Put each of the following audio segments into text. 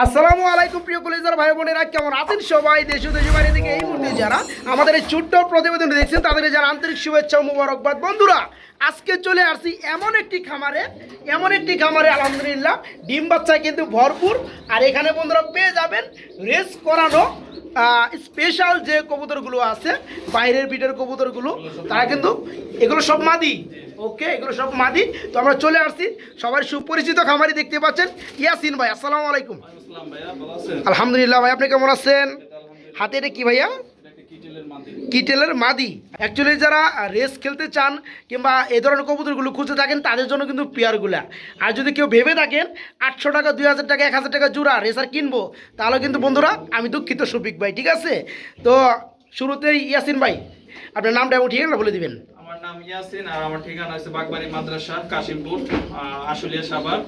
আসসালামু আলাইকুম প্রিয় কলেজার ভাই বোনেরা, কেমন আছেন সবাই? দেশ দেশ বাইরে থেকে এই মুহূর্তে যারা আমাদের এই ছোট্ট প্রতিবেদন দেখছেন, তাদের যারা আন্তরিক শুভেচ্ছা ও মুবারকবাদ। বন্ধুরা আজকে চলে আসছি এমন একটি খামারে এমন একটি খামারে আলহামদুলিল্লাহ। ডিম বাচ্চা কিন্তু ভরপুর। আর এখানে বন্ধুরা পেয়ে যাবেন রেস করানো স্পেশাল যে কবুতরগুলো আছে বাইরের বিটের কবুতরগুলো তারা কিন্তু এগুলো সব মাদি। ওকে এগুলো সব মাদি। তো আমরা চলে আসছি। সবাই সুপরিচিত খামারি দেখতে পাচ্ছেন। ইয়াসিন ভাই আসসালামু আলাইকুম। আলহামদুলিল্লাহ ভাই আপনি কেমন আছেন? হাতে এটা কি ভাইয়া? কিটেলের মাদি। অ্যাকচুয়ালি যারা রেস খেলতে চান কিংবা এ ধরনের কবুতরগুলো খুঁজে থাকেন তাদের জন্য কিন্তু পেয়ারগুলা। আর যদি কেউ ভেবে থাকেন আটশো টাকা দুই হাজার টাকা এক হাজার টাকা জোড়া রেসার কিনবো তাহলে কিন্তু বন্ধুরা আমি দুঃখিত শফিক ভাই ঠিক আছে? তো শুরুতেই ইয়াসিন ভাই আপনার নামটা এবং ঠিকানা বলে দিবেন। আমার নাম ইয়াসিন আর আমার ঠিকানা হচ্ছে বাগবাড়ি মাদ্রাসা কাশিমপুর আশুলিয়া সাভার।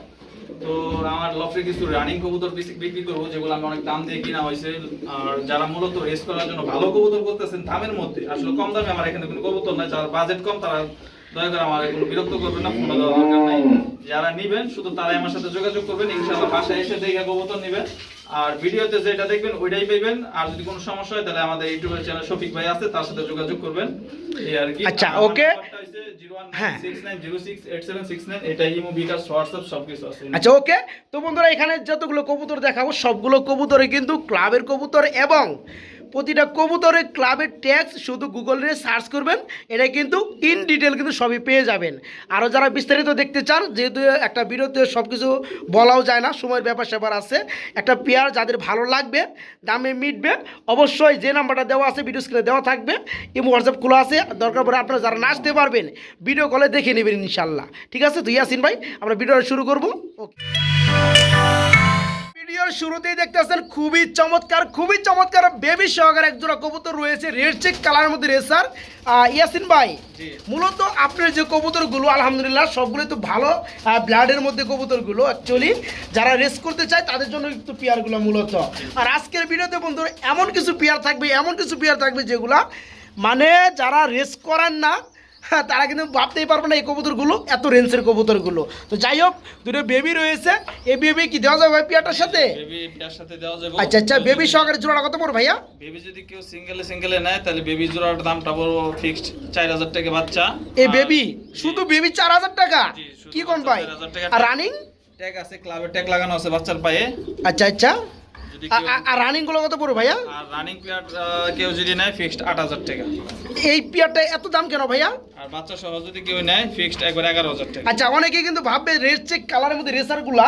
তো আমার লফে কিছু রানিং কবুতর বিক্রি- করব, যেগুলো আমি অনেক দাম দিয়ে কিনা হয়েছে। আর যারা মূলত রেস করার জন্য ভালো কবুতর করতেছেন দামের মধ্যে। আসলে কম দামে আমার এখানে কোনো কবুতর নাই, যারা বাজেট কম, তারা দয়া করে আমার এগুলো বিরক্ত করবেন না ফোন দেওয়ার দরকার নাই। যারা নিবেন, শুধু তারাই আমার সাথে যোগাযোগ করবেন, ইনশাআল্লাহ বাসায় এসে দেখে কবুতর নিবেন। আর ভিডিওতে যেটা দেখবেন ওইটাই পাবেন। আর যদি কোনো সমস্যা হয় তাহলে আমাদের ইউটিউবের চ্যানেল শফিক ভাই আছে তার সাথে যোগাযোগ করবেন। এই আর কি। আচ্ছা, ওকে। আমার okay. নাম্বারটা হচ্ছে। 01969068769 এটা ইমো বিকাশ হোয়াটসঅ্যাপ সবকিছু আছে। আচ্ছা ওকে। তো বন্ধুরা এখানে যতগুলো কবুতর দেখাবো সবগুলো কবুতরে কিন্তু ক্লাবের কবুতর এবং প্রতিটা কবুতরের ক্লাবের ট্যাক্স শুধু গুগলে সার্চ করবেন, এটা কিন্তু ইন ডিটেল কিন্তু সবই পেয়ে যাবেন। আরও যারা বিস্তারিত দেখতে চান, যেহেতু একটা বিরতি সব কিছু বলাও যায় না, সময়ের ব্যাপার স্যাপার আছে, একটা পেয়ার যাদের ভালো লাগবে, দামে মিটবে, অবশ্যই যে নাম্বারটা দেওয়া আছে ভিডিও স্ক্রিনে দেওয়া থাকবে এবং হোয়াটসঅ্যাপ খোলা আছে, দরকার পড়ে আপনারা যারা নাচতে পারবেন ভিডিও কলে দেখে নেবেন ইনশাল্লাহ। ঠিক আছে? তো ইয়াসিন ভাই, আমরা ভিডিওটা শুরু করব। ওকে ভিডিওর শুরুতেই দেখতেছেন খুবই চমৎকার খুবই চমৎকার বেবি সহকারে একজোড়া কবুতর রয়েছে রেড চেক কালারের মধ্যে রেসার ইয়াসিন ভাই মূলত আপনার যে কবুতরগুলো আলহামদুলিল্লাহ সবগুলো তো ভালো ব্লাডের মধ্যে কবুতরগুলো অ্যাকচুয়ালি যারা রেস করতে চায় তাদের জন্য কিন্তু পেয়ারগুলো মূলত। আর আজকের ভিডিওতে বন্ধুরা এমন কিছু পেয়ার থাকবে এমন কিছু পেয়ার থাকবে যেগুলা মানে যারা রেস করান না হ্যাঁ, তারা কিন্তু ভাবতেই পারবে না এই কবুতরগুলো এত রেঞ্জের কবুতরগুলো। তো যাই হোক দুটো বেবি রয়েছে। এই বেবি কি দেওয়া যাবে ভাই পেয়ারটার সাথে? আচ্ছা আচ্ছা বেবি সহকারে জোড়াটা কত পড়ো ভাইয়া? বেবি যদি কেউ সিঙ্গেলে সিঙ্গেলে নেয় তাহলে বেবি জোড়ার দামটা বড় ফিক্সড চার হাজার টাকা বাচ্চা। এই বেবি শুধু বেবি চার হাজার টাকা? কি কোন ভাই? আর রানিং ট্যাগ আছে ক্লাবের ট্যাগ লাগানো আছে বাচ্চার পায়ে। আচ্ছা আচ্ছা। যদি আর রানিংগুলো কত পড়ো ভাইয়া? আর রানিং প্লেয়ার কেউ যদি নেয় ফিক্সড আট হাজার টাকা। এই পেয়ারটা এত দাম কেন ভাইয়া? আর বাচ্চা সহ যদি কেউ নেয় ফিক্সড একবার এগারো হাজার টাকা। আচ্ছা অনেকে কিন্তু ভাববে রেড চেক কালারের মধ্যে রেসারগুলা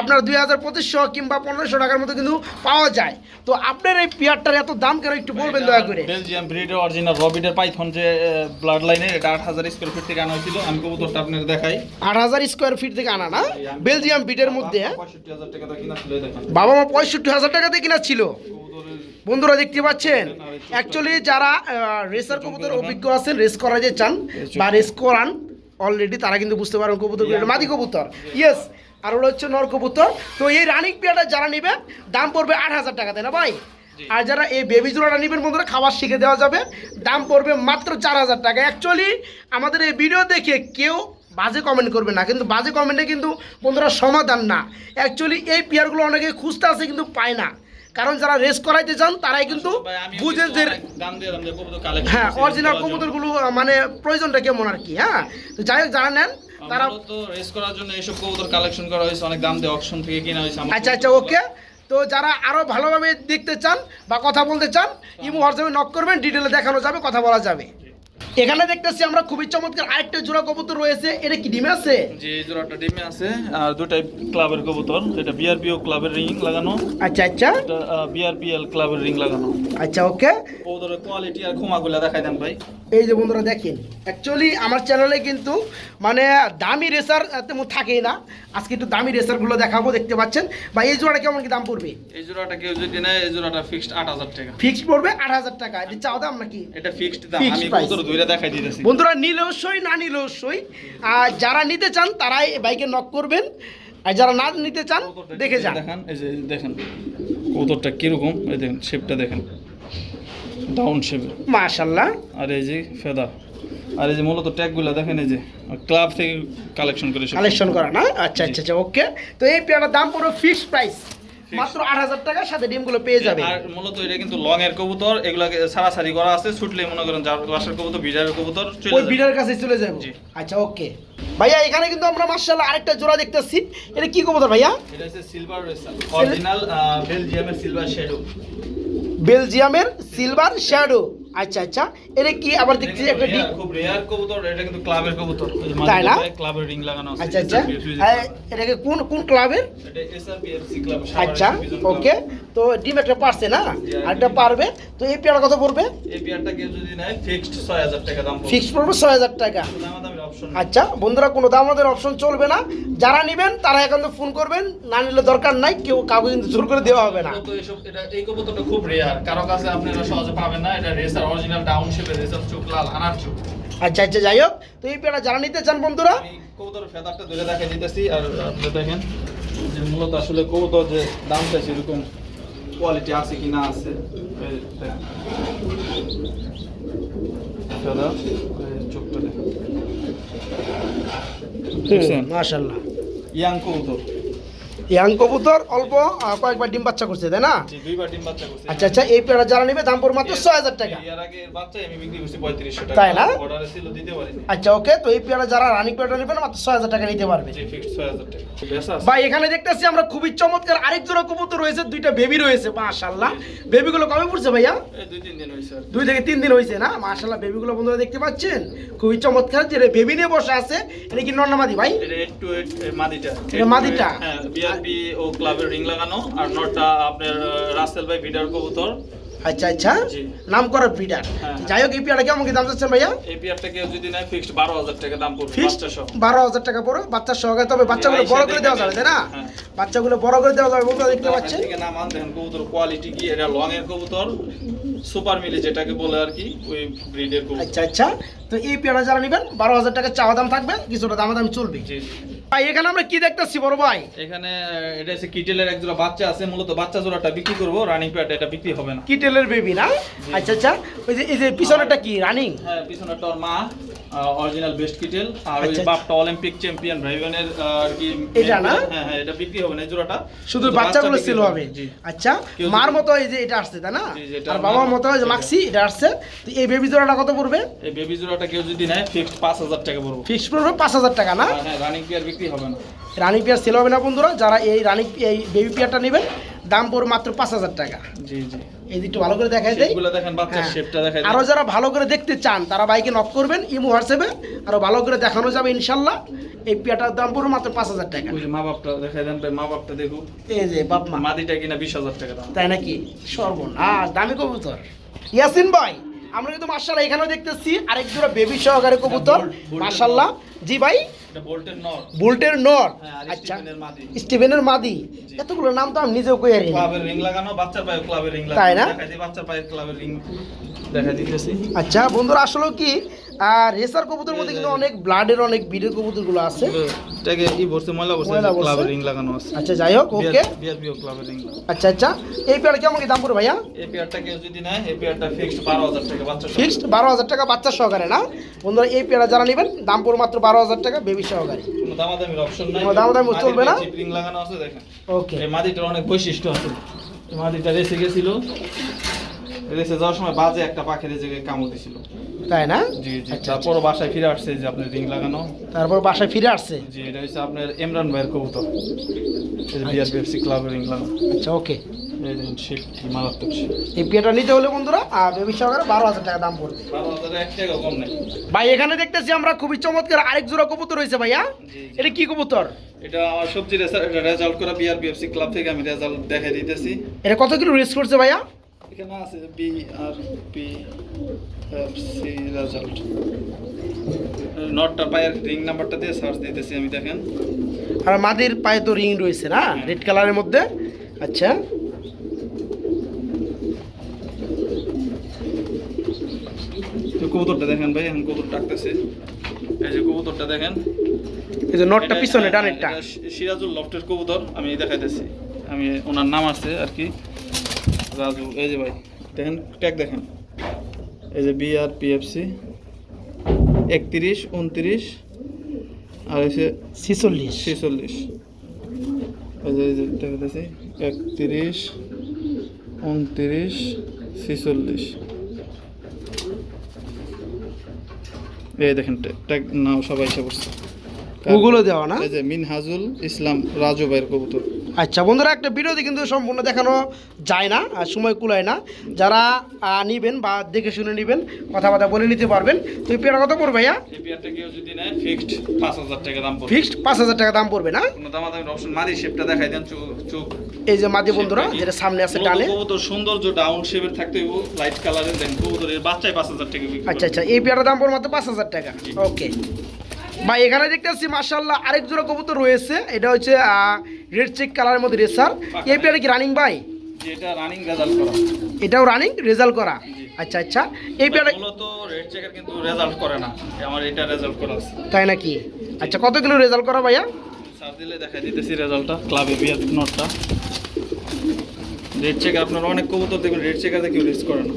আপনার দুই হাজার পঁচিশশো কিংবা পনেরোশো টাকার কিন্তু পাওয়া যায়। তো আপনার এই পেয়ারটার এত দাম কেন একটু বলবেন দয়া করে? বেলজিয়াম ব্রিডের অরিজিনাল রবিডের পাইথন যে ব্লাড লাইনে এটা আট হাজার স্কোয়ার ফিট থেকে আনা হয়েছিল। আমি কবুতরটা আপনার দেখাই। আট হাজার স্কোয়ার ফিট থেকে আনা না? বেলজিয়াম বিটের মধ্যে হ্যাঁ? পঁয়ষট্টি হাজার টাকা কিনা দেখেন। বাবা মা পঁয়ষট্টি হাজার টাকাতে কিনা ছিল। বন্ধুরা দেখতে পাচ্ছেন অ্যাকচুয়ালি যারা রেসার কবুতর অভিজ্ঞ আছেন রেস করা যে চান বা রেস করান অলরেডি তারা কিন্তু বুঝতে পারেন কবুতর মাদি কবুতর ইয়েস আর ওটা হচ্ছে নর কবুতর। তো এই রানিং পেয়ারটা যারা নেবে দাম পড়বে আট হাজার টাকা তাই না ভাই? আর যারা এই বেবি জোড়াটা নেবেন বন্ধুরা খাবার শিখে দেওয়া যাবে। দাম পড়বে মাত্র চার হাজার টাকা। অ্যাকচুয়ালি আমাদের এই ভিডিও দেখে কেউ বাজে কমেন্ট করবে না কিন্তু বাজে কমেন্টে কিন্তু বন্ধুরা সমাধান না। অ্যাকচুয়ালি এই পেয়ারগুলো অনেকে খুঁজতে আসে কিন্তু পায় না। কারণ যারা রেস করাইতে চান তারাই কিন্তু বুঝে যে হ্যাঁ অরিজিনাল কবুতরগুলো মানে প্রয়োজনটা কেমন আর কি হ্যাঁ? তো যাই হোক যারা নেন তারা তো রেস করার জন্য এইসব কবুতর কালেকশন করা হয়েছে অনেক দাম দিয়ে অকশন থেকে কিনা হয়েছে আচ্ছা আচ্ছা ওকে তো যারা আরও ভালোভাবে দেখতে চান বা কথা বলতে চান ইমো হোয়াটসঅ্যাপে নক করবেন ডিটেলে দেখানো যাবে কথা বলা যাবে। এখানে দেখতেছি আমরা খুবই চমৎকার আরেকটা জোড়া কবুতর রয়েছে। এটা কি ডিমে আছে? এই জোড়াটা ডিমে আছে আর দুটাই ক্লাবের কবুতর এটা বিআরপিও ক্লাবের রিং লাগানো। আচ্ছা আচ্ছা। এটা বিআরপিএল ক্লাবের রিং লাগানো। আচ্ছা ওকে। কবুতরের কোয়ালিটি আর ঘুমাগুলা দেখাই দেন ভাই। এই যে বন্ধুরা দেখেন অ্যাকচুয়ালি আমার চ্যানেলে কিন্তু মানে দামি রেসার তেমন থাকেই না। আজকে একটু দামি রেসারগুলো দেখাবো দেখতে পাচ্ছেন। বা এই জোড়াটা কেমন কি দাম পড়বে? এই জোড়াটা কেউ যদি নেয় এই জোড়াটা ফিক্সড আট হাজার টাকা। ফিক্সড পড়বে আট হাজার টাকা। এটা চাও দাম নাকি? এটা ফিক্সড দাম। আমি। কবুতর ধরে দেখাই দিতেছি। বন্ধুরা নিলেও সই না নিলেও সই। আর যারা নিতে চান তারাই বাইকে নক করবেন। আর যারা না নিতে চান দেখে যান। দেখান এই যে দেখেন কবুতরটা কীরকম এই দেখেন শেপটা দেখেন। ডাউন শেপ মাশাল্লাহ আর এই যে ফেদা। আর এই যে মূলত ট্যাগগুলো দেখেন এই যে ক্লাব থেকে কালেকশন করে কালেকশন করা না? আচ্ছা আচ্ছা আচ্ছা ওকে তো এই পেয়ারটার দাম পড়বে ফিক্সড প্রাইস মাত্র আট হাজার টাকার সাথে ডিমগুলো পেয়ে যাবে। আর মূলত এটা কিন্তু লং এর কবুতর এগুলাকে সারাসারি করা আছে ছুটলে মনে করেন যার বাসার কবুতর বিড়ার কবুতর ওই বিডার কাছে চলে যাবে। আচ্ছা ওকে। ভাইয়া এখানে কিন্তু আমরা মার্শাল্লাহ আরেকটা জোড়া দেখতেছি। এটা কি কবুতর ভাইয়া? এটা হচ্ছে সিলভার রেসার অরিজিনাল বেলজিয়ামের সিলভার শ্যাডো বেলজিয়ামের সিলভার শ্যাডো আচ্ছা আচ্ছা। এটা কি আবার দেখছি একটা ডিম খুব রেয়ার কবুতর? এটা কিন্তু ক্লাবের কবুতর। তাই না? ক্লাবের রিং লাগানো আছে আচ্ছা আচ্ছা। এটাকে কোন কোন ক্লাবের? এটা এসআরপিএফসি ক্লাব আচ্ছা ওকে। তো ডিম একটা পারছে না? আরেকটা পারবে। তো এই পেয়ারা কত পড়বে? এই বিয়ারটা কেউ যদি নেয় ফিক্সড 6000 টাকা দাম পড়বে। ফিক্স পড়বে ছয় হাজার টাকা। অপশন আচ্ছা বন্ধুরা কোনো দাম আমাদের অপশন চলবে না। যারা নেবেন তারা এখন তো ফোন করবেন। না নিলে দরকার নাই কেউ কাউকে কিন্তু জোর করে দেওয়া হবে না। তো এসব এটা এই কবুতরটা খুব রেয়ার কারও কাছে আপনারা সহজে পাবেন না এটা রেসার অরিজিনাল ডাউন শেপের রেসার চোখ লাল আনার চোখ। আচ্ছা আচ্ছা যাই হোক তো এই পেয়ারা যারা নিতে চান বন্ধুরা? আমি কবুতরের ফেদারটা ধরে দেখাই দিতেছি আর আপনি দেখেন যে মূলত আসলে কবুতর যে দামটা সেরকম কোয়ালিটি আছে কি না আছে চোখটা দেখেন। মাশাল্লাহ ইয়াং কবুতর। ইয়াং কবুতর অল্প কয়েকবার ডিম বাচ্চা করছে তাই না? আচ্ছা আচ্ছা এই পেয়ারা যারা নেবে দাম পড়বে মাত্র ছয় হাজার টাকা। তাই না? আচ্ছা ওকে তো এই পেয়ারা যারা রানিং পেয়ারা নেবেন মাত্র ছয় হাজার টাকা নিতে পারবে? ভাই এখানে দেখতেছি আমরা খুবই চমৎকার আরেক জোড়া কবুতর রয়েছে দুইটা বেবি রয়েছে মাশাল্লাহ বেবিগুলো কবে পড়ছে ভাইয়া? দুই থেকে তিন দিন হয়েছে না? মাশাল্লাহ বেবিগুলো বন্ধুরা দেখতে পাচ্ছেন? খুবই চমৎকার যে বেবি নিয়ে বসে আছে। এটা কি নর্নামাদি ভাই? মাদিটা। মাদিটা? হ্যাঁ ও ক্লাবের রিং লাগানো আর নটটা আপনার রাসেল ভাই ভিডার কবুতর। আচ্ছা আচ্ছা। নাম করা ব্রিডার হ্যাঁ। যাই হোক এই কেমন কি দাম চাচ্ছেন ভাইয়া? এই কেউ যদি নেয় ফিক্সড বারো হাজার টাকা দাম পড়বে বাচ্চা সহ। বারো হাজার টাকা বাচ্চার সহকারে তবে বাচ্চাগুলো বড় করে দেওয়া যাবে তাই না? হ্যাঁ। বাচ্চাগুলো বড় করে দেওয়া যাবে বন্ধুরা দেখতে পাচ্ছেন। নাম দেখেন কবুতর কোয়ালিটি কি এটা লং এর কবুতর সুপার মিলি যেটাকে বলে আর কি ওই ব্রিডের কবুতর। আচ্ছা আচ্ছা। তো এই পেয়ারা যারা নেবেন বারো হাজার টাকা চাওয়া দাম থাকবে কিছুটা দাম দাম চলবে জি। ভাই এখানে আমরা কি দেখতেছি বড় ভাই? এখানে এটা হচ্ছে কিটেলের এক জোড়া বাচ্চা আছে মূলত বাচ্চা জোড়াটা বিক্রি করব। রানিং প্যাড এটা বিক্রি হবে না। কিটেলের বেবি না? আচ্ছা আচ্ছা। ওই যে এই যে পিছনেরটা কি রানিং হ্যাঁ পিছনেরটা ওর মা অরিজিনাল বেস্ট কিটেল। আর ওই আচ্ছা। বাপটা অলিম্পিক চ্যাম্পিয়ন ভাইবেনের আর কি এটা না? হ্যাঁ হ্যাঁ এটা বিক্রি হবে না জোড়াটা। শুধু বাচ্চাগুলো বাচ্চা সেল হবে। জি। আচ্ছা মার মতো এই যে এটা আসছে তাই না? আর বাবার মতো যে মাক্সি এটা। আসছে। তো এই বেবি জোড়াটা কত পড়বে? এই বেবি জোড়াটা কেউ যদি নেয় ফিক্সড পাঁচ হাজার টাকা পড়বে। ফিক্সড পড়বে পাঁচ হাজার টাকা না? হ্যাঁ রানিং পেয়ার বিক্রি হবে না। রানি পেয়ার সেল হবে না বন্ধুরা যারা এই রানি এই বেবি পেয়ারটা নেবেন দাম পড়বে মাত্র পাঁচ হাজার টাকা। জি জি। এই দিকটা ভালো করে দেখাই দেয় দেখেন বাচ্চার হ্যাঁ। শেপটা দেখাই আরও যারা ভালো করে দেখতে চান তারা বাইকে নক করবেন ইমো হোয়াটসঅ্যাপে আরও ভালো করে দেখানো যাবে ইনশাল্লাহ। এই পেয়ারটার দাম পড়বে মাত্র পাঁচ হাজার টাকা। মা বাপটা দেখাই দেন ভাই মা বাপটা দেখুন এই যে বাপ মা মাদিটা কিনা বিশ হাজার টাকা দাম। তাই নাকি? সর্বনাশ দামি কবুতর। ইয়াসিন ভাই আমরা কিন্তু মার্শাল্লাহ এখানেও দেখতেছি আরেক জোড়া বেবি সহকারে কবুতর। মাশাল্লাহ মার্শাল্লাহ জি ভাই? বোল্টের নর। হ্যাঁ আচ্ছা। স্টিভেনের মাদি। এতগুলো নাম তো আমি নিজেও কই ক্লাবের রিং লাগানো বাচ্চার পায়ে ক্লাবের রিং লাগানো। তাই না? বাচ্চার পায়ে ক্লাবের রিং দেখা দিতেছি। আচ্ছা বন্ধুরা আসলে কি আর রেসার কবুতর মধ্যে কিন্তু অনেক ব্লাডের অনেক বিডের কবুতরগুলো আছে। এটাকে ই ময়লা ক্লাবের রিং লাগানো আছে। আচ্ছা যাই হোক ওকে। বিআরপিও ক্লাবের রিং আচ্ছা আচ্ছা এই পেয়ার কেমন কি দাম পড়বে ভাইয়া? এই পেয়ারটা কেউ যদি নেয় এই পেয়ারটা ফিক্সড বারো হাজার টাকা বাচ্চা ফিক্সড বারো হাজার টাকা বাচ্চা সহকারে না? বন্ধুরা এই পেয়ারা যারা নেবেন দাম পড়বে মাত্র বারো হাজার টাকা বেবি সহকারে। কোনো দামাদামির অপশন নাই। কোনো দামাদামি চলবে না? রিং লাগানো আছে দেখেন। ওকে এই মাদিটার অনেক বৈশিষ্ট্য আছে। মাদিটা রেসে গেছিল রেসে যাওয়ার সময় বাজে একটা পাখির জায়গায় কামড় দিছিল। তাই না? জি জি। আচ্ছা, তারপর বাসায় ফিরে আসছে যে আপনার রিং লাগানো। তারপর বাসায় ফিরে আসছে? জি এটা হচ্ছে আপনার ইমরান ভাইয়ের কবুতর। বিআরপিএফসি ক্লাবের রিং লাগানো। আচ্ছা ওকে। এই নিতে হলে বন্ধুরা আর বেবি সহকারে বারো হাজার টাকা দাম পড়বে। ভাই এখানে দেখতেছি আমরা খুবই চমৎকার আরেক জোড়া কবুতর রয়েছে ভাইয়া। এটা কি কবুতর? এটা আমার সবজি রেজাল্ট করা বিআরপিএফসি ক্লাব থেকে আমি রেজাল্ট দেখাই দিতেছি। এটা কত কিলো রেস করছে ভাইয়া? এখানে আছে B R P F C result নটটা পায়ের রিং নাম্বারটা দিয়ে সার্চ দিতেছি আমি দেখেন। আর মাদির পায়ে তো রিং রয়েছে না? রেড কালারের মধ্যে? আচ্ছা। কবুতরটা দেখেন ভাই এখন কবুতর ডাকতেছে। এই যে কবুতরটা দেখেন। এই যে নটটা পিছনে হ্যাঁ, ডানেরটা সিরাজুল লফটের কবুতর আমি দেখাইতেছি। আমি ওনার নাম আছে আর কি। রাজু এই যে ভাই দেখেন ট্যাগ দেখেন। এই যে বিআরপিএফসি একত্রিশ উনত্রিশ আর হচ্ছে ছিচল্লিশ। ছেচল্লিশ। এই যে দেখাতেছি একত্রিশ উনত্রিশ ছেচল্লিশ। এই দেখেন ট্যাগ নাও সবাই এসে পড়ছে। ওগুলো দেওয়া না? এই যে মিনহাজুল ইসলাম রাজু ভাইয়ের কবুতর। আচ্ছা বন্ধুরা একটা ভিডিওতে কিন্তু সম্পূর্ণ দেখানো যায় না আর সময় কুলায় না। যারা নিবেন বা দেখে শুনে নেবেন কথাবার্তা বলে নিতে পারবেন। তো এই পেয়ারা কত পড়বে ভাইয়া? এই পেয়ারটা কেউ যদি নেয় ফিক্সড পাঁচ হাজার টাকা দাম পড়বে। ফিক্সড পাঁচ হাজার টাকা দাম পড়বে না? কোনো দামাদামির অপশন মাদি শেপটা দেখাই দেন চোখ চোখ এই যে মাদি বন্ধুরা যেটা সামনে আছে ডানে। কবুতর সৌন্দর্য ডাউন শেপের থাকতে লাইট কালারের দেন কবুতরের বাচ্চায় পাঁচ হাজার টাকা বিক্রি আচ্ছা আচ্ছা এই পেয়ারার দাম পড়বে মাত্র পাঁচ হাজার টাকা। ওকে ভাই এখানে দেখতেছি মার্শাল্লাহ আরেক জোড়া কবুতর রয়েছে। এটা হচ্ছে রেড চেক কালারের মধ্যে রেসার এই পেয়ারা কি রানিং ভাই? যেটা রানিং রেজাল্ট করা। এটাও রানিং রেজাল্ট করা। আচ্ছা আচ্ছা। এই চেকার কিন্তু রেজাল্ট করে না। আমার এটা রেজাল্ট করা আছে। তাই নাকি? আচ্ছা কত কিলো রেজাল্ট করা ভাইয়া? সার দিলে দেখাই দিতেছি রেজাল্টটা ক্লাবে বিয়ার নটটা। রেড চেকার আপনার অনেক কবুতর দেখবেন রেড চেকার কেউ রেস করে না।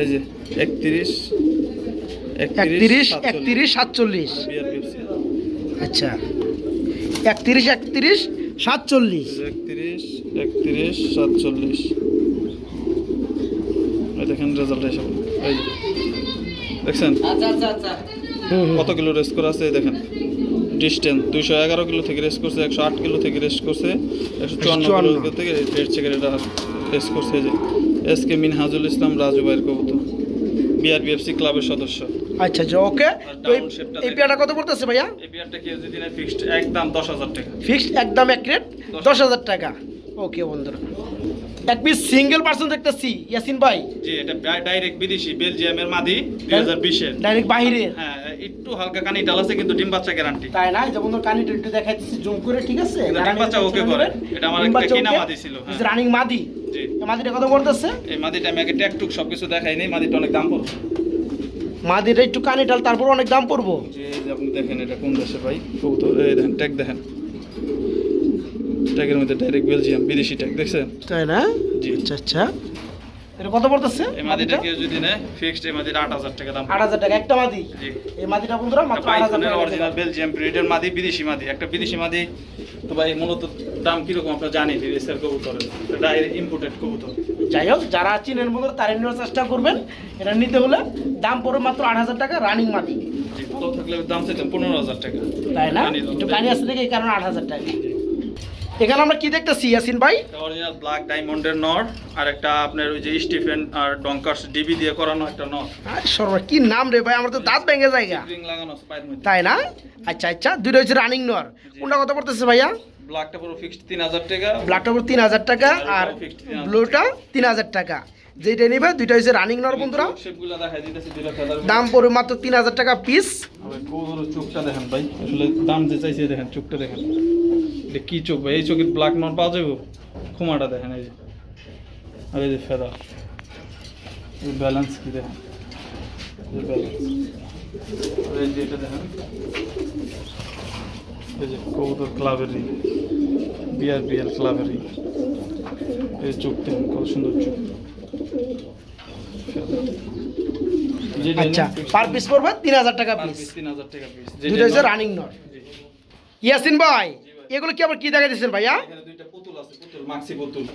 এই যে একত্রিশ। একত্রিশ একত্রিশ সাতচল্লিশ। আচ্ছা। একত্রিশ একত্রিশ সাতচল্লিশ। একত্রিশ একত্রিশ সাতচল্লিশ। দেখেন রেজাল্ট এসে এই দেখছেন? হুম হুম। কত কিলো রেস করা আছে দেখেন? ডিস্টেন্স দুইশো এগারো কিলো থেকে রেস করছে একশো আট কিলো থেকে রেস করছে একশো চুয়ান্ন। কিলো থেকে চেকের এটা রেস করছে যে। এস কে মিনহাজুল ইসলাম রাজু ভাইয়ের কবুতর। বিআরবিএফসি ক্লাবের সদস্য। আচ্ছা আচ্ছা ওকে। তো এই-। পেয়ারটা কত পড়তেছে ভাইয়া? এই বিয়ারটা কেউ যদি নেয় ফিক্সড একদম দশ হাজার টাকা। ফিক্সড একদম এক রেট দশ হাজার টাকা। ওকে বন্ধুরা। এক পিস সিঙ্গেল পার্সন দেখতেছি ইয়াসিন ভাই। জি এটা ডাইরেক্ট বিদেশি বেলজিয়ামের মাদি দুই হাজার বিশের। ডাইরেক্ট বাইরে হ্যাঁ একটু হালকা কানি ডাল আছে কিন্তু ডিম বাচ্চা গ্যারান্টি তাই না? একটু দেখাইতেছি জুম করে ঠিক আছে? ডিম বাচ্চা ওকে করে। এটা আমার একটা কিনা মাদি ছিল, হ্যাঁ। রানিং মাদি। জি। মাদিটা কত পড়তেছে? এই মাদিটা আমি আগে সবকিছু দেখাই নেই মাদিটা অনেক দাম পড়বে মাদিটা একটু কানি ডাল তারপর অনেক দাম পড়ব। যে আপনি দেখেন এটা কোন দেশে ভাই? কবুতর দেখেন ট্যাগ দেখেন। ট্যাগের মধ্যে ডাইরেক্ট বেলজিয়াম বিদেশি ট্যাগ দেখছেন? তাই না? জি। আচ্ছা আচ্ছা। এটা কত পড়তেছে এই মাদিটা কেউ যদি নেয় ফিক্সড এই মাদিটা আট হাজার টাকা দাম আট হাজার টাকা একটা মাদি। জি। এই মাদিটা বন্ধুরা মাত্র আট হাজার টাকা। অরিজিনাল বেলজিয়াম ব্রিডের মাদি বিদেশি মাদি। একটা বিদেশি মাদি তো ভাই মূলত দাম কীরকম আপনারা জানেন রেসের কবুতরের? ডাইরেক্ট ইম্পোর্টেড কবুতর। যাই হোক যারা চিনেন বন্ধুরা তারা নেওয়ার চেষ্টা করবেন। এটা নিতে হলে দাম পড়বে মাত্র আট হাজার টাকা রানিং মাটি। থাকলে দাম চাইতাম? পনেরো হাজার টাকা। তাই না? একটু গাড়ি আছে দেখে এই কারণে আট হাজার টাকা। এখানে আমরা কি দেখতেছি ইয়াসিন ভাই? অরিজিনাল ব্ল্যাক ডায়মন্ডের নর আর একটা আপনার ওই যে স্টিফেন আর ডঙ্কার্স ডিবি দিয়ে করানো একটা নর। আর সর্ব কি নাম রে ভাই? আমার তো দাঁত ভেঙে জায়গা। রিং লাগানো তাই না? আচ্ছা আচ্ছা দুটো হচ্ছে রানিং নর। কোনটা কত পড়তেছে ভাইয়া? ব্ল্যাকটা পুরো ফিক্সড তিন হাজার টাকা। ব্লাডটা পুরো তিন হাজার টাকা আর 3,000 ব্লুটা তিন হাজার টাকা। যেটা নিবে দুইটা হচ্ছে রানিং নর বন্ধুরা। শেপগুলো দেখাই দিতেছি দুইটা ফেদার দাম পড়বে মাত্র তিন হাজার টাকা পিস চোখটা দেখেন ভাই। আসলে দাম যে চাইছে দেখেন চোখটা দেখেন। এটা কি চোখ ভাই? এই চোখের ব্ল্যাক নর পাওয়া যাবে খুমাটা দেখেন এই যে। আর এই যে ফেদার এই ব্যালেন্স কি দেখেন? এই ব্যালেন্স আর এই যে এটা দেখেন। এই যে কৌদুর ক্লাবের রিং বিআর বিএল ক্লাবের রিং এই চোখ দেখেন কত সুন্দর চোখ। যেটা আচ্ছা নিন, fixed পার পিস পড়বে তিন হাজার টাকা per পিস piece 3000 টাকা piece। দুটো যেটা হচ্ছে নর- রানিং নর জি। ইয়াসিন ভাই এগুলো কি আবার কি দেখা দিচ্ছেন ভাইয়া?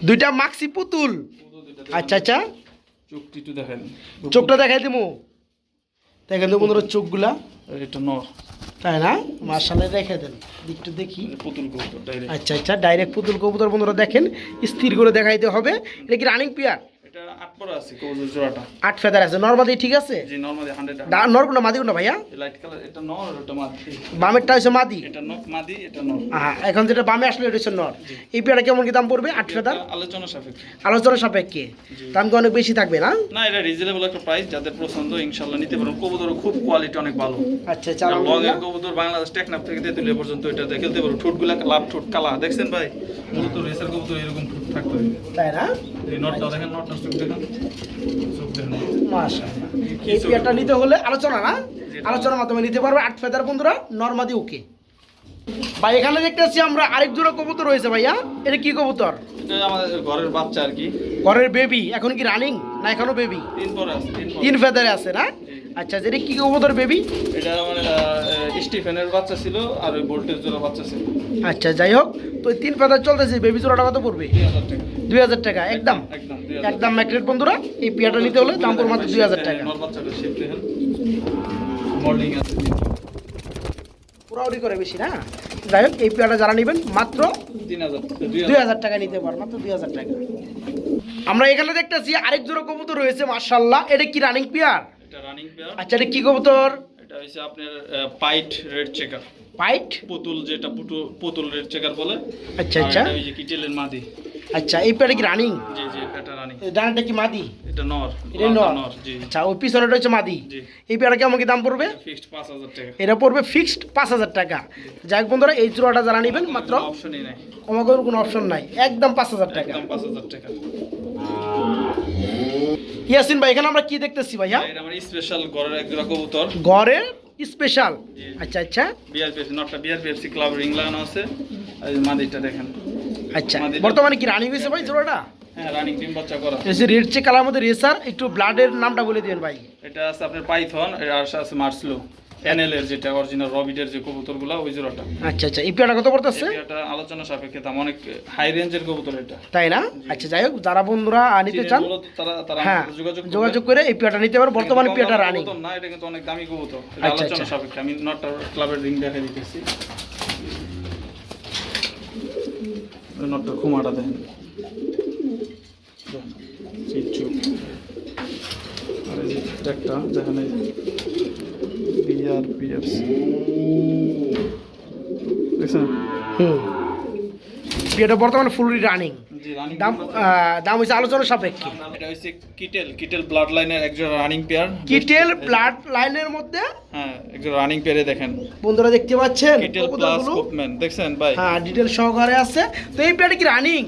দুইটা মাক্সি পুতুল। আচ্ছা আচ্ছা। চোখটি একটু দেখেন। চোখটা দেখাই দিমু। দেখেন তো বন্ধুরা চোখগুলা। এটা নর। তাই না? মার্শালে রেখে দেন। একটু দেখি। পুতুল কবুতর আচ্ছা আচ্ছা ডাইরেক্ট পুতুল কবুতর বন্ধুরা দেখেন। স্থির করে দেখাইতে হবে। এটা কি রানিং পিয়ার আট পরে আছে কবুতর জোড়াটা। আট ফেদার আছে। নর্মাদি ঠিক আছে? জি নরমালি 100 নর কোনটা মাদি কোনটা ভাইয়া? লাইট কালার এটা নর আর মাদি। বামেরটা হচ্ছে মাদি? এটা মাদি এটা নর। হ্যাঁ এখন যেটা বামে আসলে এটা হচ্ছে নর। এই পেয়ারটা কেমন কি দাম পড়বে? আট ফেদার? আলোচনা সাপেক্ষে। আলোচনা সাপেক্ষে। দাম কি অনেক বেশি থাকবে না? না এটা রিজনেবল একটা প্রাইস যাদের পছন্দ ইনশাআল্লাহ নিতে পারবেন। কবুতর খুব কোয়ালিটি অনেক ভালো। আচ্ছা আচ্ছা লগের কবুতর বাংলাদেশ টেকনাফ থেকে তেতুলিয়া পর্যন্ত এটা খেলতে পারো। ঠোঁটগুলা লাভ ঠোঁট কালা। দেখছেন ভাই? মূলত রেসার কবুতর এরকম ঠোঁট থাকতে তাই না? এই নটটা দেখেন নটটা চোখ দেখেন। চোখ দেখেন। মাশাআল্লাহ। এই পেয়ারটা নিতে হলে আলোচনা না? আলোচনার মাধ্যমে নিতে পারবে। আট ফেদার বন্ধুরা নর্মাদি ওকে ভাই এখানে দেখতেছি আমরা আরেক জোড়া কবুতর রয়েছে ভাইয়া। এটা কি কবুতর? এটা আমাদের ঘরের বাচ্চা আর কি। ঘরের বেবি এখন কি রানিং না এখনও বেবি তিন পরে আছে তিন ফেদারে আছে না? আচ্ছা যেটা কি কবুতর বেবি? এটা মানে স্টিফেনের বাচ্চা ছিল আর ওই ভোল্টেজ জোড়া বাচ্চা ছিল। আচ্ছা যাই হোক তো তিন পাতা চলতেছে বেবি জোড়াটা কত পড়বে? দুই হাজার টাকা। টাকা একদম? একদম হাজার বন্ধুরা এই পিয়াটা নিতে হলে দাম পড়বে মাত্র দুই হাজার টাকা। দেখেন মডেলিং আছে। পুরাউরি করে বেশি না? যাই হোক এই পিয়াটা যারা নেবেন মাত্র দুই হাজার টাকা। নিতে পার মাত্র দুই হাজার টাকা। আমরা এখানে দেখতেছি আরেক জোড়া কবুতর রয়েছে মার্শাল্লাহ এটা কি রানিং পিয়ার রানিং পেয়ার আচ্ছা এটা কি কবুতর? এটা হচ্ছে আপনার পাইট রেড চেকার পাইট পুতুল যেটা পুতুল পুতুল রেড চেকার বলে। আচ্ছা আচ্ছা। ওই যে কিটেলের মাদি। আচ্ছা এই পেয়ারটা কি রানিং জি জি এটা রানিং ডানাটা কি মাদি? এটা নর এটা নর। জি। আচ্ছা ওই পিছনেটা হচ্ছে মাদি। জি। এই পেয়ারটা কেমন কি দাম পড়বে? ফিক্সড পাঁচ হাজার টাকা। এটা পড়বে ফিক্সড পাঁচ হাজার টাকা। যাই হোক বন্ধুরা এই জোড়াটা যারা নেবেন মাত্র অপশনই নাই। কোনো অপশন নাই। একদম পাঁচ হাজার টাকা। একদম পাঁচ হাজার টাকা। ইয়াসিন ভাই এখানে আমরা কি দেখতেছি ভাইয়া? এটা আমার স্পেশাল ঘরের এক জোড়া কবুতর স্পেশাল। আচ্ছা আচ্ছা। নটটা ক্লাব রিং লাগানো আছে। আর এই মাদিটা দেখেন। আচ্ছা বর্তমানে কি রানিং হয়েছে ভাই জোড়াটা? হ্যাঁ রানিং টিম বাচ্চা করা। এই রেড চেক কালার মধ্যে রেসার একটু ব্লাডের নামটা বলে দিবেন ভাই। এটা আছে আপনার পাইথন আর আছে মার্সলো এর যেটা অরিজিনাল রবিডের যে কবুতরগুলো ওই জোড়াটা। আচ্ছা আচ্ছা। এই পেয়ারটা কত পড়তেছে? এটা আলোচনা সাপেক্ষে দাম অনেক হাই রেঞ্জের কবুতর এটা। তাই না? আচ্ছা যাই হোক যারা বন্ধুরা নিতে চান তারা তারা হ্যাঁ যোগাযোগ যোগাযোগ করে এই নিতে পারো। বর্তমানে পেয়ারটা রানিং না এটা কিন্তু অনেক দামি কবুতর। আচ্ছা, আলোচনা আচ্ছা। সাপেক্ষে। আমি নটটা ক্লাবের রিং দেখা দিতেছি। ওই নটটার খুমাটা দেখেন একটা দেখেন এই দেখছেন হুম। পেয়ারটা বর্তমানে ফুললি রানিং দাম আহ, দাম হচ্ছে আলোচনা সাপেক্ষে। এটা হচ্ছে কিটেল কিটেল ব্লাড লাইনের একজন রানিং পেয়ার কিটেল ব্লাড লাইনের মধ্যে? হ্যাঁ একজন রানিং পেয়ারে দেখেন। বন্ধুরা দেখতে পাচ্ছেন কিটেল প্লাস কুপম্যান দেখছেন? ভাই। হ্যাঁ ডিটেল সহকারে আছে। তো এই পেয়ারটা কি রানিং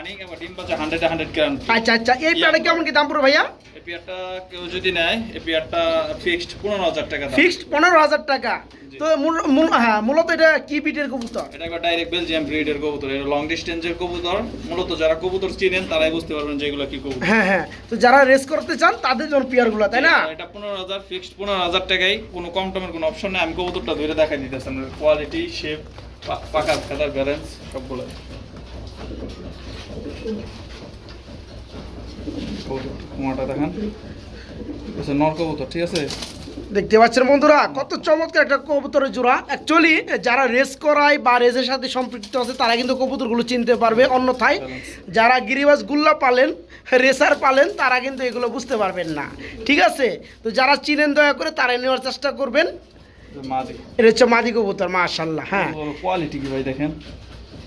রানিং এবং ডিম বাচ্চা হান্ড্রেড হান্ড্রেড গ্রাম আচ্ছা আচ্ছা এই পেয়ারটা কেমন কি দাম পড়বে ভাইয়া? এই পেয়ারটা কেউ যদি নেয় এই পেয়ারটা ফিক্সড পনেরো হাজার টাকা দাম। ফিক্সড পনেরো হাজার টাকা। তো মূল- মূল- হ্যাঁ মূলত এটা কি বিটের কবুতর? এটা একবার ডাইরেক্ট বেলজিয়াম ব্রিডের কবুতর এটা লং ডিস্টেন্সের কবুতর। মূলত যারা কবুতর চিনেন তারাই বুঝতে পারবেন যে এগুলো কি কবুতর। হ্যাঁ হ্যাঁ তো যারা রেস করতে চান তাদের জন্য পেয়ারগুলো তাই না? এটা পনেরো হাজার ফিক্সড পনেরো হাজার টাকাই কোনো কম টমের কোনো অপশন নেই। আমি কবুতরটা ধরে দেখাই দিতেছি কোয়ালিটি শেপ পাকা ফেদার ব্যালেন্স সবগুলো দেখান। আচ্ছা নর কবুতর ঠিক আছে? দেখতে পাচ্ছেন বন্ধুরা কত চমৎকার একটা কবুতরের জোড়া। অ্যাকচুয়ালি যারা রেস করায় বা রেসের সাথে সম্পৃক্ত আছে তারা কিন্তু কবুতরগুলো চিনতে পারবে। অন্যথায় যারা গিরিবাজ গুল্লা পালেন রেসার পালেন তারা কিন্তু এগুলো বুঝতে পারবেন না। ঠিক আছে? তো যারা চিনেন দয়া করে তারা নেওয়ার চেষ্টা করবেন। মাদি। এটা হচ্ছে মাদি কবুতর মাশাল্লাহ হ্যাঁ। কোয়ালিটি কি ভাই দেখেন?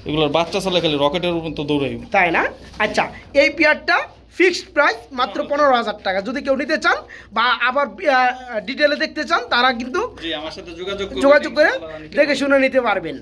এগুলোর বাচ্চা চালে খালি রকেটের উপর তো দৌড়াই তাই না? আচ্ছা এই পেয়ারটা ফিক্সড প্রাইস মাত্র পনেরো হাজার টাকা। যদি কেউ নিতে চান বা আবার ডিটেলে দেখতে চান তারা কিন্তু আমার সাথে যোগাযোগ যোগাযোগ করে দেখে শুনে নিতে পারবেন।